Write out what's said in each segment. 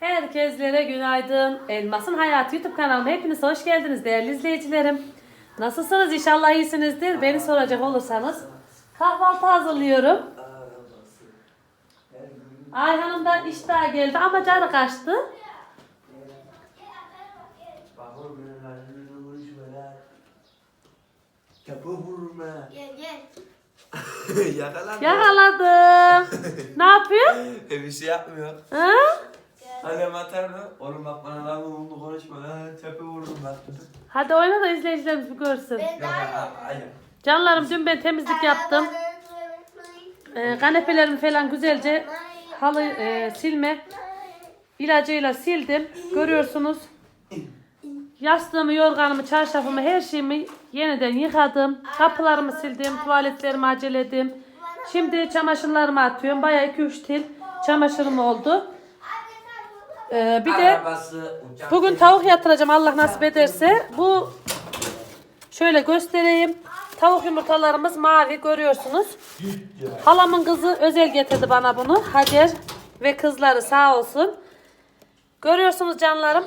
Herkeslere günaydın. Elmas'ın Hayatı YouTube kanalıma hepiniz hoş geldiniz değerli izleyicilerim. Nasılsınız? İnşallah iyisinizdir. Beni soracak olursanız kahvaltı hazırlıyorum. Ayhan'ım da iş daha geldi ama canı kaçtı. Gel gel. Yakalan. Yakaladım. ne yapıyor? E bir şey yapmıyor. Ha? Alem atar mı? Oğlum bak bana lan bunu konuşma lan. Çapı vururum bak. Hadi oyna da izleyicilerimiz bir görsün. Ben Yok daha aynen. Canlarım dün ben temizlik yaptım. Ee, kanepelerimi falan güzelce halı e, silme ilacıyla sildim. Görüyorsunuz. Yastığımı, yorganımı, çarşafımı, her şeyimi yeniden yıkadım. Kapılarımı sildim, tuvaletlerimi aceledim. Şimdi çamaşırlarımı atıyorum. Bayağı 2-3 tel çamaşırım oldu. Ee, bir de Arabası, uçak bugün tavuk yatıracağım Allah nasip ederse. Bu şöyle göstereyim. Tavuk yumurtalarımız mavi görüyorsunuz. Halamın kızı özel getirdi bana bunu. Hacer ve kızları sağ olsun. Görüyorsunuz canlarım.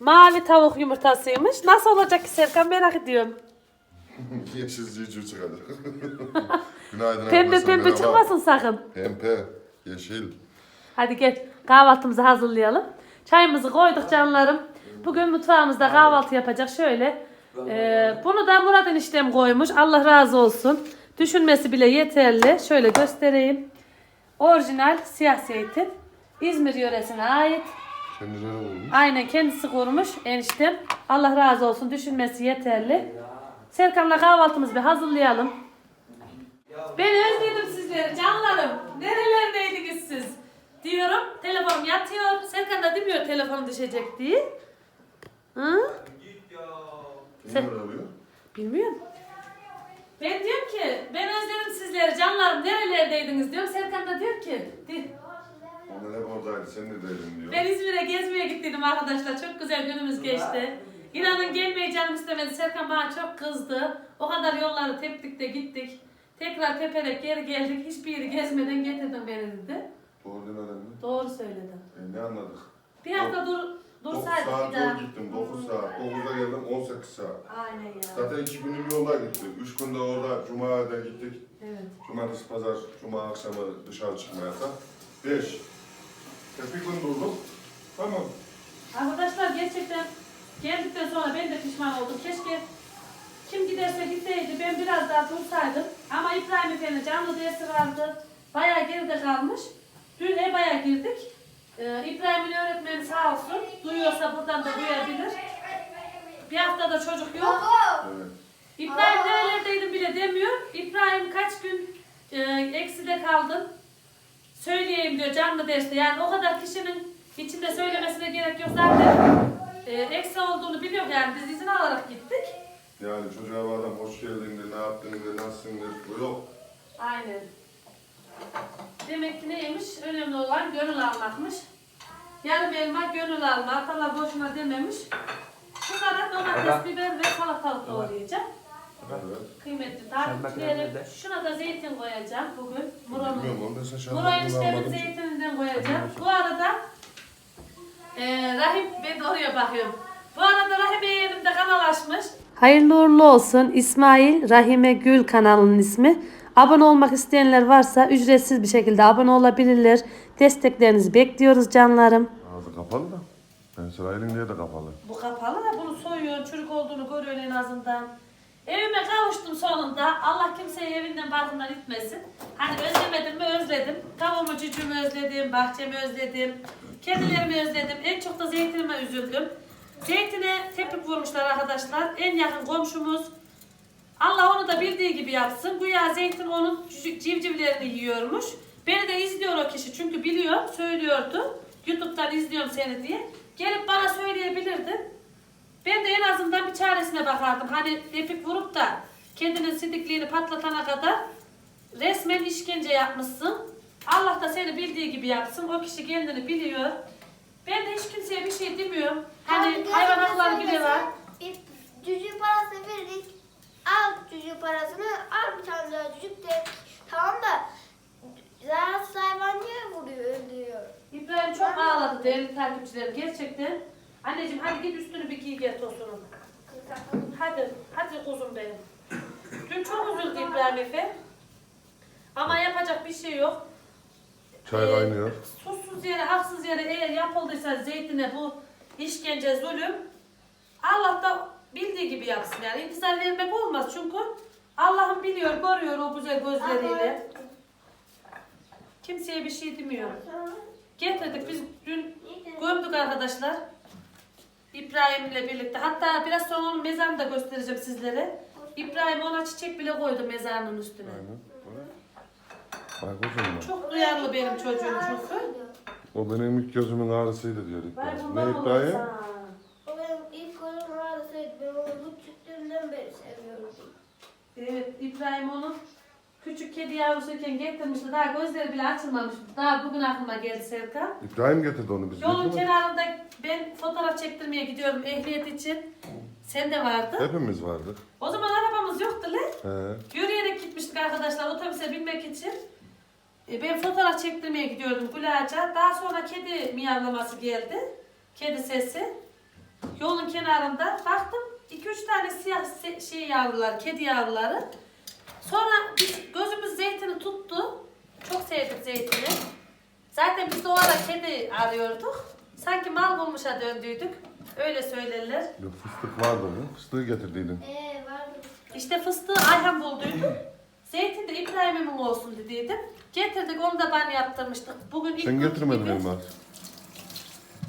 Mavi tavuk yumurtasıymış. Nasıl olacak ki Serkan merak ediyorum. Yeşil civciv çıkacak. Günaydın Pembe arkadaşlar, pembe merhaba. çıkmasın sakın. Pembe, yeşil. Hadi gel kahvaltımızı hazırlayalım. Çayımızı koyduk canlarım. Bugün mutfağımızda kahvaltı yapacak şöyle. Ee, bunu da Murat eniştem koymuş. Allah razı olsun. Düşünmesi bile yeterli. Şöyle göstereyim. Orijinal siyah zeytin. İzmir yöresine ait. Kendileri olmuş. Aynen kendisi kurmuş eniştem. Allah razı olsun. Düşünmesi yeterli. Serkan'la kahvaltımızı bir hazırlayalım. Ben özledim sizleri canlarım. Nerelerdeydiniz siz? Diyorum. Telefonum yatıyor. Serkan da demiyor telefonum düşecek diye. Hı? Kim arıyor? Bilmiyorum. Ben diyorum ki ben özledim sizleri canlarım nerelerdeydiniz diyorum. Serkan da diyor ki di- Onlar hep oradaydı, sen de dedin diyor. ben İzmir'e gezmeye gittiydim arkadaşlar. Çok güzel günümüz geçti. İnanın gelmeyi canım istemedi. Serkan bana çok kızdı. O kadar yolları teptik de gittik. Tekrar teperek geri geldik. Hiçbir yeri gezmeden getirdin beni dedi. Doğru demeden mi? Doğru söyledin. E, ne anladık? Bir hafta dur, 9 dursaydık saat bir daha. yol gittim, 9 saat. 9'da geldim, 18 saat. Aynen ya. Zaten 2 günlük yolda gittik. 3 günde orada, Cuma'da gittik. Evet. Cumartesi, pazar, Cuma akşamı dışarı çıkmaya da. 5. Tek bir gün durduk. Tamam. Arkadaşlar gerçekten geldikten sonra ben de pişman oldum. Keşke kim giderse gitseydi ben biraz daha dursaydım. Ama İbrahim Efendi canlı dersi vardı. Bayağı geride kalmış. Dün EBA'ya girdik. Ee, İbrahim'in öğretmeni sağ olsun. Duyuyorsa buradan da duyabilir. Bir haftada çocuk yok. Evet. İbrahim nerelerdeydin bile demiyor. İbrahim kaç gün e, ekside kaldın. Söyleyeyim diyor canlı derste. Yani o kadar kişinin içinde söylemesine gerek yok zaten. E, eksi olduğunu biliyor yani biz izin alarak gittik. Yani çocuğa bu adam hoş geldin de, ne yaptın de, nasılsın de. Bu yok. Aynen. Demek ki neymiş? Önemli olan gönül almakmış. Yarım elma gönül alma. Atalar boşuna dememiş. Şu kadar domates, biber ve salatalık doğrayacağım. Evet. Kıymetli takipçilerim. Şuna da zeytin koyacağım bugün. Şarkı eniştemin kullanmadın. zeytininden koyacağım. Bu arada e, Rahip ben de oraya bakıyorum. Bu arada Rahip yeğenim de kanal açmış. Hayırlı uğurlu olsun. İsmail Rahime Gül kanalının ismi. Abone olmak isteyenler varsa ücretsiz bir şekilde abone olabilirler. Desteklerinizi bekliyoruz canlarım. Ağzı kapalı da. Ben Sırayel'in diye de kapalı. Bu kapalı da bunu soyuyor, çürük olduğunu görüyor en azından. Evime kavuştum sonunda. Allah kimseyi evinden barkından itmesin. Hani özlemedim mi özledim. Tavuğumu, cücüğümü özledim, bahçemi özledim. Kedilerimi özledim. En çok da zeytinime üzüldüm. Zeytine tepik vurmuşlar arkadaşlar. En yakın komşumuz. Allah onu da bildiği gibi yapsın. Güya zeytin onun civcivlerini yiyormuş. Beni de izliyor o kişi çünkü biliyor, söylüyordu. Youtube'dan izliyorum seni diye. Gelip bana söyleyebilirdi. Ben de en azından bir çaresine bakardım. Hani tepik vurup da kendinin sidikliğini patlatana kadar resmen işkence yapmışsın. Allah da seni bildiği gibi yapsın. O kişi kendini biliyor. Ben de hiç kimseye bir şey demiyorum. Hani hayvan hakları bile var. Bir cücük parası verdik. Al cücük parasını, al bir tane daha cücük de. Tamam da zararsız hayvan niye vuruyor, öldürüyor? İbrahim çok oldu değerli takipçilerim gerçekten. Anneciğim hadi git üstünü bir giy gel tosunun. Hadi, hadi kuzum benim. Dün çok üzüldü İbrahim Efe. Ama yapacak bir şey yok. Çay Ee, kaynıyor. Susuz yere, haksız yere eğer yapıldıysa zeytine bu işkence, zulüm Allah da bildiği gibi yapsın yani. İntizar vermek olmaz çünkü Allah'ım biliyor, görüyor o güzel gözleriyle. Kimseye bir şey demiyor. Getirdik biz dün gömdük arkadaşlar. İbrahim'le birlikte. Hatta biraz sonra onun mezarını da göstereceğim sizlere. İbrahim ona çiçek bile koydu mezarının üstüne. Aynen. Çok duyarlı benim çocuğum çünkü. O benim ilk gözümün ağrısıydı diyor İbrahim. Ne İbrahim? olursa. O benim ilk golüm ağrısıydı. Ben onu küçüklüğümden beri seviyorum. Evet, İbrahim onu küçük kedi yavrusuyken getirmişti. Daha gözleri bile açılmamıştı. Daha bugün aklıma geldi Serkan. İbrahim getirdi onu biz Yolun kenarında ben fotoğraf çektirmeye gidiyorum ehliyet için. Sen de vardı. Hepimiz vardık. O zaman arabamız yoktu lan. He. Yürüyerek gitmiştik arkadaşlar otobüse binmek için. E, ben fotoğraf çektirmeye gidiyordum Gülağaç'a. Daha sonra kedi miyavlaması geldi. Kedi sesi. Yolun kenarında baktım 2-3 tane siyah şey yavrular, kedi yavruları. Sonra biz, gözümüz zeytini tuttu. Çok sevdik zeytini. Zaten biz de o ara kedi arıyorduk. Sanki mal bulmuşa döndüydük. Öyle söylerler. Yok, fıstık vardı mı? Fıstığı getirdiydin. Ee vardı. İşte fıstığı Ayhan bulduydu. Zeytin de İbrahim'imin olsun dediydim. Getirdik onu da ben yaptırmıştık. Bugün ilk Sen gün getirmedin gibi- Elmas.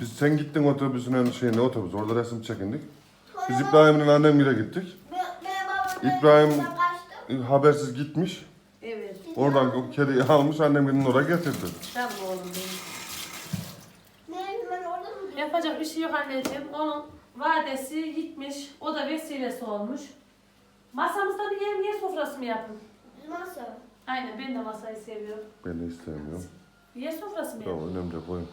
Biz sen gittin otobüsün en şeyine otobüs. Orada resim çekindik. Biz İbrahim'in annemgile gittik. İbrahim-. Habersiz gitmiş. Evet. Oradan o kediyi almış annemgilin oraya getirdi. Tamam oğlum benim. Ne ben orada mı? Yapacak bir şey yok anneciğim. Onun vadesi gitmiş. O da vesilesi olmuş. Masamızda bir yer yer sofrası mı yapın? Masa. Aynen ben de masayı seviyorum. Ben de istemiyorum. Yer sofrası mı Tamam yapın? önemli değil koyun.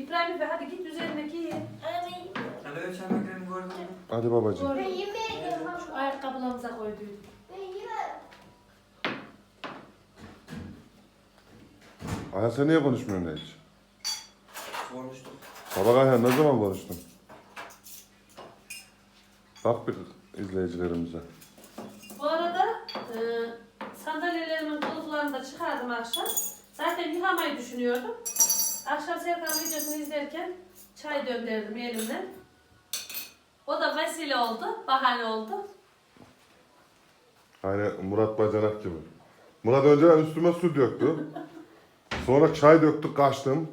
İbrahim Bey hadi git üzerine giy. Anne ben, gördün mü? Hadi babacığım. Ben yemeğe gidiyorum Şu ayakkabılarımıza koyduydum. Ben yemem. Ayhan sen niye konuşmuyorsun hiç? Konuştuk. Sabah Ayhan ne zaman konuştun? Bak bir izleyicilerimize. Bu arada e, sandalyelerimin kılıflarını da çıkardım akşam. Zaten yıkamayı düşünüyordum. Akşam Serkan videosunu izlerken çay döndürdüm elimden. O da vesile oldu, bahane oldu. Aynen Murat Bacanak gibi. Murat önce üstüme su döktü. Sonra çay döktü kaçtım.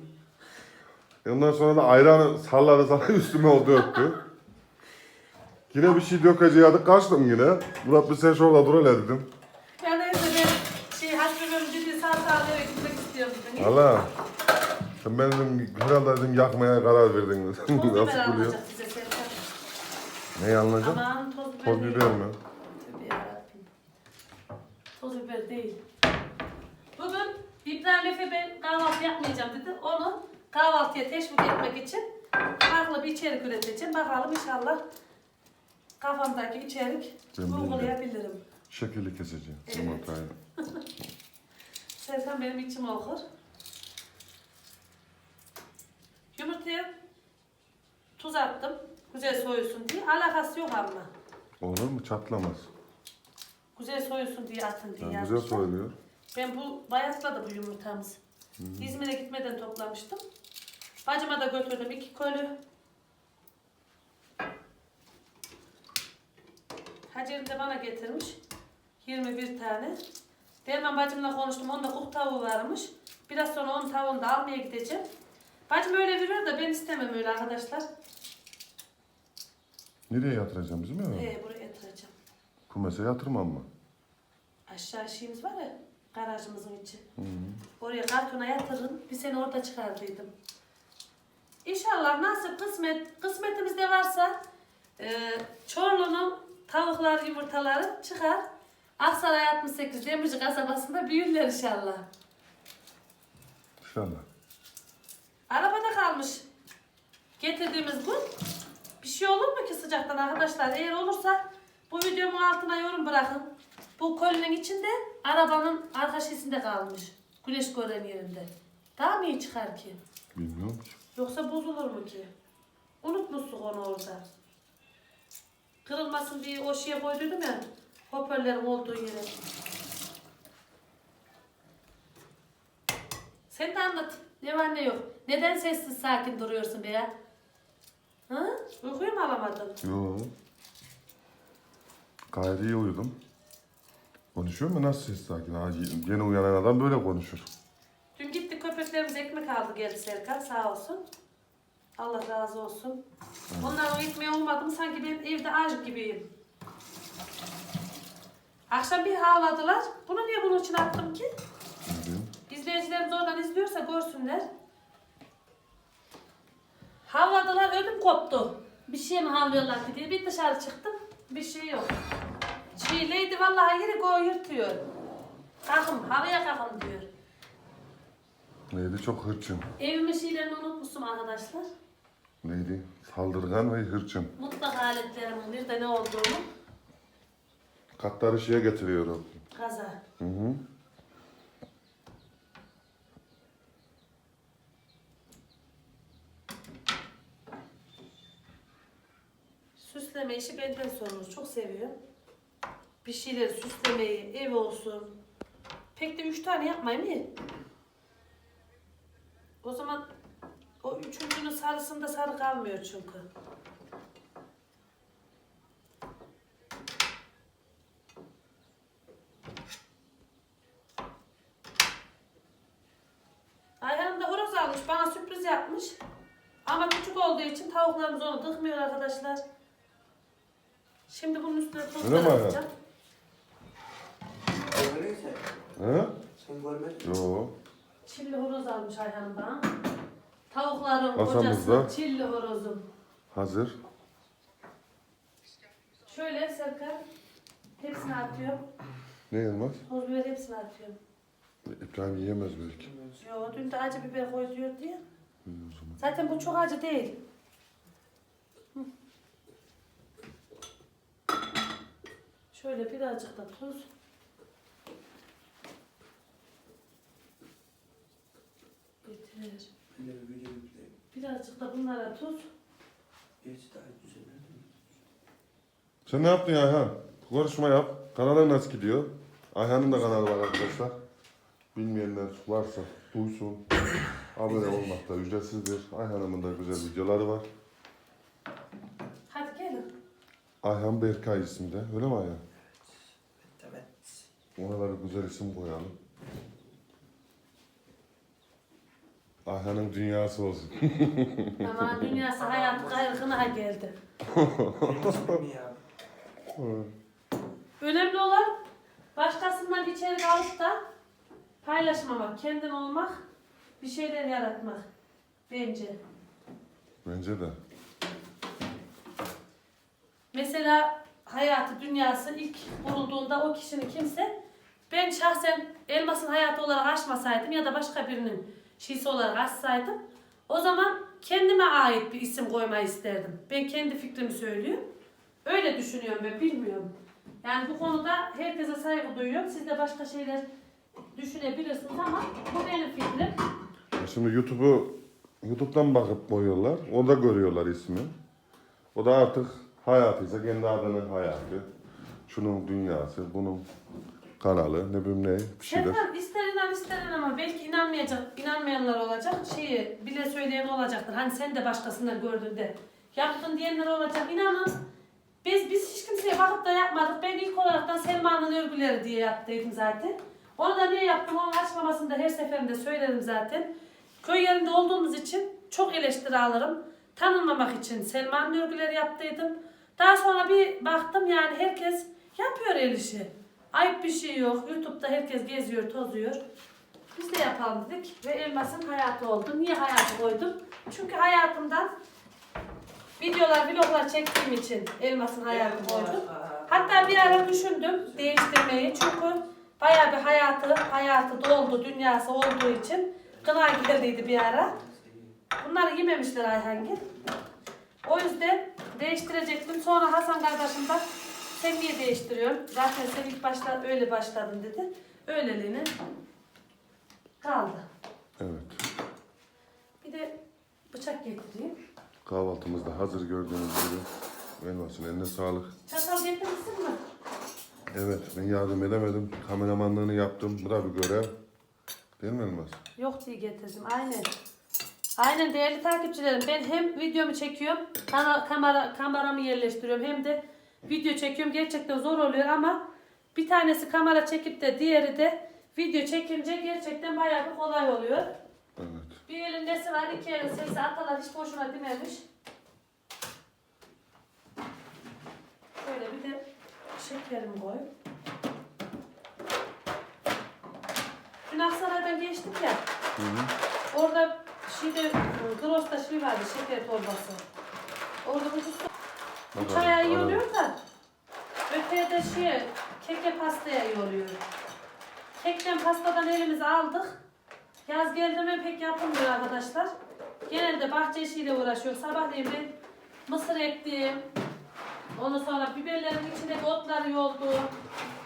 Ondan sonra da ayranı salladı sana üstüme o döktü. Yine bir şey dökeceğiydik kaçtım yine. Murat bir sen şurada dur hele dedim. Yani neyse ben şey hasbimim ciddi sağ sağlığa gitmek istiyorum. Allah. Sen ben dedim herhalde dedim yakmaya karar verdin. Toz biber Nasıl buluyor? alınacak size Serkan. Ne alınacak? Aman toz biber Toz değil. biber mi? Tövbe yarabbim. Toz biber değil. Bugün İbrahim Efe ben kahvaltı yapmayacağım dedi. Onu kahvaltıya teşvik etmek için farklı bir içerik üreteceğim. Bakalım inşallah kafamdaki içerik Ben uygulayabilirim. Şekilli keseceğim Evet. yumurtayı. Serkan benim içim okur. Yumurtaya tuz attım. Güzel soyulsun diye. Alakası yok ama. Olur mu? Çatlamaz. Güzel soyulsun diye atın diye Yani güzel yazmışlar. soyuluyor. Ben bu bayatladı bu yumurtamız. İzmir'e gitmeden toplamıştım. Bacıma da götürdüm iki kolü. Hacer'im de bana getirmiş. 21 tane. Derman bacımla konuştum. Onda kuk tavuğu varmış. Biraz sonra onun tavuğunu da almaya gideceğim. Bacım öyle veriyor da ben istemem öyle arkadaşlar. Nereye yatıracağım bizim eve? Ee, buraya yatıracağım. Kumese yatırmam mı? Aşağı şeyimiz var ya garajımızın içi. Oraya kartona yatırın. Bir sene orada çıkardıydım. İnşallah nasip kısmet kısmetimizde varsa e, Çorlu'nun tavuklar yumurtaları çıkar. Aksaray 68 Demirci kasabasında büyürler inşallah. İnşallah. Arabada kalmış. Getirdiğimiz gün. Bir şey olur mu ki sıcaktan arkadaşlar? Eğer olursa bu videomun altına yorum bırakın. Bu kolinin içinde arabanın arka şişinde kalmış. Güneş gören yerinde. Daha mı iyi çıkar ki? Bilmiyorum. Yoksa bozulur mu ki? Unutmuşsun onu orada. Kırılmasın diye o şeye koyduydum ya. Hoparlörün olduğu yere. Sen de anlat. Ne var ne yok. Neden sessiz sakin duruyorsun be ya? Hı? Uykuyu mu alamadın? Yo. Gayet iyi uyudum. Konuşuyor mu? Nasıl ses sakin? Ha, yeni uyanan adam böyle konuşur. Dün gittik köpeklerimiz ekmek aldı geldi Serkan sağ olsun. Allah razı olsun. Onlar o ekmeği olmadım sanki ben evde aç gibiyim. Akşam bir havladılar. Bunu niye bunun için attım ki? Diyeyim? İzleyicilerimiz oradan izliyorsa görsünler. Havladılar ödüm koptu. Bir şey mi havlıyorlar diye bir dışarı çıktım. Bir şey yok. Çiğleydi vallahi yeri go yırtıyor. Kalkın havaya kalkın diyor. Neydi? Çok hırçın. Evimin şeylerini unutmuşum arkadaşlar. Neydi? Saldırgan ve hırçın. Mutlak aletlerimin bir de ne olduğunu Katları şeye getiriyor o. kaza. Hı hı. İşi benden sorulur. Çok seviyorum. Bir şeyleri süslemeyi, ev olsun. Pek de üç tane yapmayayım iyi. O zaman o üçüncünün sarısında sarı kalmıyor çünkü. Ayhan'ım da horoz almış. Bana sürpriz yapmış. Ama küçük olduğu için tavuklarımız onu tıkmıyor arkadaşlar. Şimdi bunun üstüne Öyle tuzlar mi Ayhan? atacağım. Görmedin sen. He? Sen görmedin? Yo. Çilli horoz almış Ayhan'ım bana. Tavukların Masamızda. kocası çilli horozum. Hazır. Şöyle Serkan. Hepsini atıyorum. Ne Yılmaz? Toz biber hepsini atıyorum. İbrahim yiyemez belki. Yo dün de acı biber koy diyor diye. Zaten bu çok acı değil. Şöyle birazcık da tuz. Yükleyeyim. Birazcık da bunlara tuz. Gerçi daha güzel değil mi? Sen ne yaptın Ayhan? Konuşma yap. Kanalın nasıl gidiyor? Ayhan'ın da kanalı var arkadaşlar. Bilmeyenler varsa duysun. Abone olmak da ücretsizdir. Ayhan'ın da güzel videoları var. Hadi gelin. Ayhan Berkay isminde. Öyle mi Ayhan? Bir güzel isim koyalım. Ayhan'ın dünyası olsun. Ama dünyası hayatı kaygına geldi. Önemli olan başkasından içerik alıp da paylaşmamak, kendin olmak, bir şeyler yaratmak. Bence. Bence de. Mesela hayatı, dünyası ilk kurulduğunda o kişinin kimse ben şahsen elmasın hayatı olarak açmasaydım ya da başka birinin şeysi olarak açsaydım o zaman kendime ait bir isim koymayı isterdim. Ben kendi fikrimi söylüyorum. Öyle düşünüyorum ben bilmiyorum. Yani bu konuda herkese saygı duyuyorum. Siz de başka şeyler düşünebilirsiniz ama bu benim fikrim. Şimdi YouTube'u YouTube'dan bakıp koyuyorlar. O da görüyorlar ismi. O da artık hayatıysa kendi adının hayatı. Şunun dünyası, bunun kanalı, ne bileyim ne bir şeyler. Serkan ister inan ister inan ama belki inanmayacak, inanmayanlar olacak. Şeyi bile söyleyen olacaktır. Hani sen de başkasından gördün de yaptın diyenler olacak. İnanın biz biz hiç kimseye bakıp da yapmadık. Ben ilk olaraktan Selma'nın örgüleri diye yaptıydım zaten. Onu da niye yaptım onun açıklamasını da her seferinde söylerim zaten. Köy yerinde olduğumuz için çok eleştiri alırım. Tanınmamak için Selma'nın örgüleri yaptıydım. Daha sonra bir baktım yani herkes yapıyor el işi. Ayıp bir şey yok. Youtube'da herkes geziyor, tozuyor. Biz de yapalım dedik ve Elmas'ın hayatı oldu. Niye hayatı koydum? Çünkü hayatımdan videolar, vloglar çektiğim için Elmas'ın hayatı koydum. Hatta bir ara düşündüm değiştirmeyi çünkü bayağı bir hayatı, hayatı doldu, dünyası olduğu için kına geldiydi bir ara. Bunları yememişler Ayhangil. O yüzden değiştirecektim. Sonra Hasan kardeşim bak sen niye değiştiriyorsun? Zaten sen ilk başta öyle başladın dedi. Öyleliğine kaldı. Evet. bıçak getireyim. Kahvaltımız da hazır gördüğünüz gibi. Elmasın eline sağlık. Çatal getirmişsin mi? Evet ben yardım edemedim. Kameramanlığını yaptım. Bu da bir görev. Değil mi Elmas? Yok diye getirdim. Aynen. Aynen değerli takipçilerim. Ben hem videomu çekiyorum, kana- kamera, kameramı yerleştiriyorum hem de video çekiyorum. Gerçekten zor oluyor ama bir tanesi kamera çekip de diğeri de video çekince gerçekten bayağı bir kolay oluyor. Evet. Bir elin nesi var, iki elin sesi atalar hiç boşuna dememiş. Şöyle bir de şekerimi koy. Dün Aksaray'dan geçtik ya. Hı hı. Orada şeyde, Gros'ta şey vardı, şeker torbası. Orada ucuz bu çaya iyi oluyor da. Öteye de şey, keke pastaya iyi oluyor. Kekten pastadan elimize aldık. Yaz geldi mi pek yapılmıyor arkadaşlar. Genelde bahçe işiyle uğraşıyor. Sabahleyin ben mısır ektim. Ondan sonra biberlerin içindeki otları yoldu.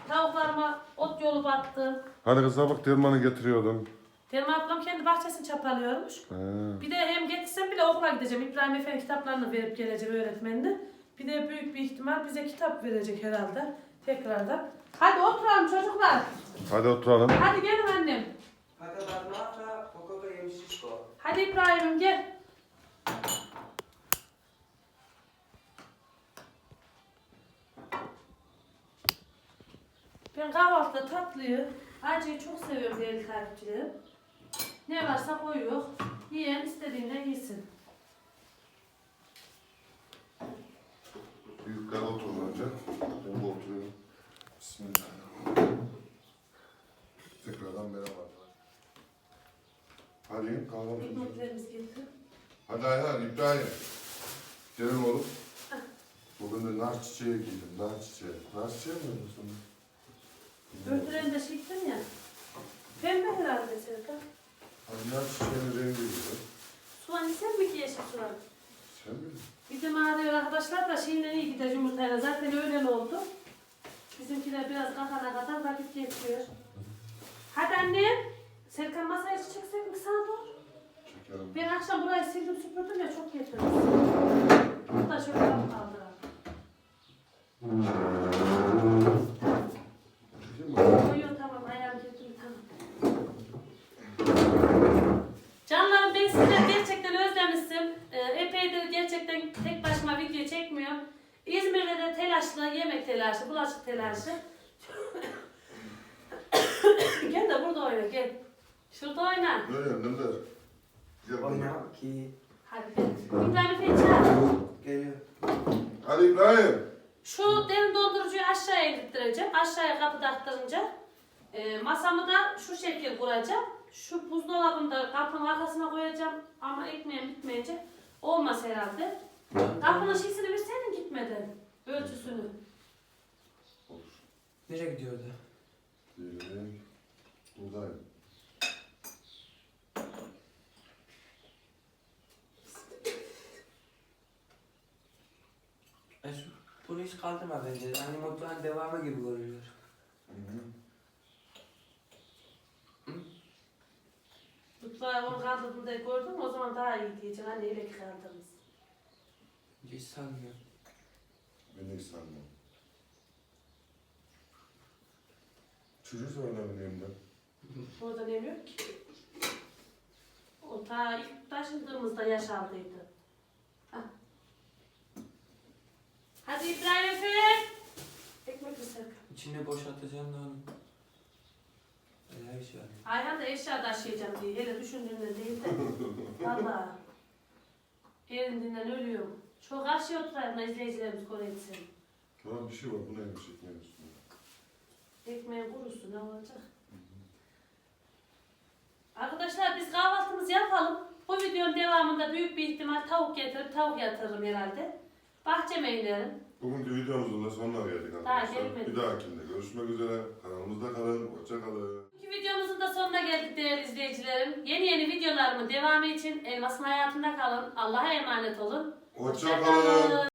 Tavuklarıma ot yolu battım. Hani kız sabah dermanı getiriyordun. Benim ablam kendi bahçesini çapalıyormuş. He. Bir de hem getirsem bir de okula gideceğim. İbrahim Efendi kitaplarını verip geleceğim öğretmenine. Bir de büyük bir ihtimal bize kitap verecek herhalde. Tekrardan. Hadi oturalım çocuklar. Hadi oturalım. Hadi gelin annem. Hadi İbrahim'im gel. Ben kahvaltıda tatlıyı, acıyı çok seviyorum değerli takipçilerim. Ne varsa koyuyor. Yiyen istediğinden yesin. Büyükler oturun önce. Ben de oturuyorum. Bismillahirrahmanirrahim. Tekrardan merhaba. Hadi kahvaltı. Ekmeklerimiz getir. Hadi Ayhan, İbrahim. Gelin oğlum. Bugün de nar çiçeği giydim, nar çiçeği. Nar çiçeği mi yapıyorsun? Öldüren de şıktın ya. Pembe herhalde Serkan. Hadi nar çiçeğinin rengi gibi. Soğan sen mi ki yeşil soğan? Bizim ağrıyor arkadaşlar da şeyle iyi gider yumurtayla. Zaten öğlen oldu. Bizimkiler biraz kafana kadar vakit geçiyor. Hadi annem. Serkan masayı çeksek mi sana doğru? Çekelim. Ben akşam burayı sildim süpürdüm ya çok getirdim. Burada şöyle kapı kaldıralım. Çekeyim mi? Koyuyor tamam ayağım getirdim tamam. Canlarım ben sizleri gerçekten özlemişim. Ee, epeydir gerçekten tek başıma video çekmiyorum. De telaşlı, yemek telaşı, bulaşık telaşı. gel de burada oyna gel. Şurada oyna. Ne yandım da? Gel Oyna ki. Hadi gel. İbrahim Efe'yi çağır. Geliyor. Hadi İbrahim. Şu derin dondurucuyu aşağıya indirttireceğim. Aşağıya kapı taktırınca. E, masamı da şu şekil kuracağım. Şu buzdolabını da kapının arkasına koyacağım. Ama ekmeğim bitmeyince olmaz herhalde. Kapının şişini verseydin gitmeden. Ölçüsünü. Nereye gidiyordu? Diyelim. Buradayım. E şu, bunu hiç kaldırma bence. Hani mutfağın devamı gibi görünüyor. Mutfağı onu kaldırdığında gördün mü o zaman daha iyi diyeceksin. Hani öyle ki kaldırmış. Hiç sanmıyorum. Ben sanmam. Çocuğu söylemeliyim de. Orada ne yok ki? O ta ilk taşındığımızda yaşandıydı. Hah. Hadi İbrahim Efe. Ekmek Serkan? İçini boşaltacağım da onu. Bir şey var. Ayhan da eşya taşıyacağım diye. Hele düşündüğünden değil de. Valla. Elinden ölüyorum. Çok karşıya oturayım da izleyicilerimiz kore etsin. Tamam bir şey var. Bu neymiş ekmeğin üstünde? Ekmeğin kurusu ne olacak? Arkadaşlar biz kahvaltımızı yapalım. Bu videonun devamında büyük bir ihtimal tavuk getirip tavuk yatırırım herhalde. Bahçeme inerim. Bugünkü videomuzun da sonuna geldik arkadaşlar. gelmedi. Bir dahakinde görüşmek üzere. Kanalımızda kalın. Hoşça kalın. Bugünkü videomuzun da sonuna geldik değerli izleyicilerim. Yeni yeni videolarımın devamı için Elmas'ın hayatında kalın. Allah'a emanet olun. Hoşça kalın.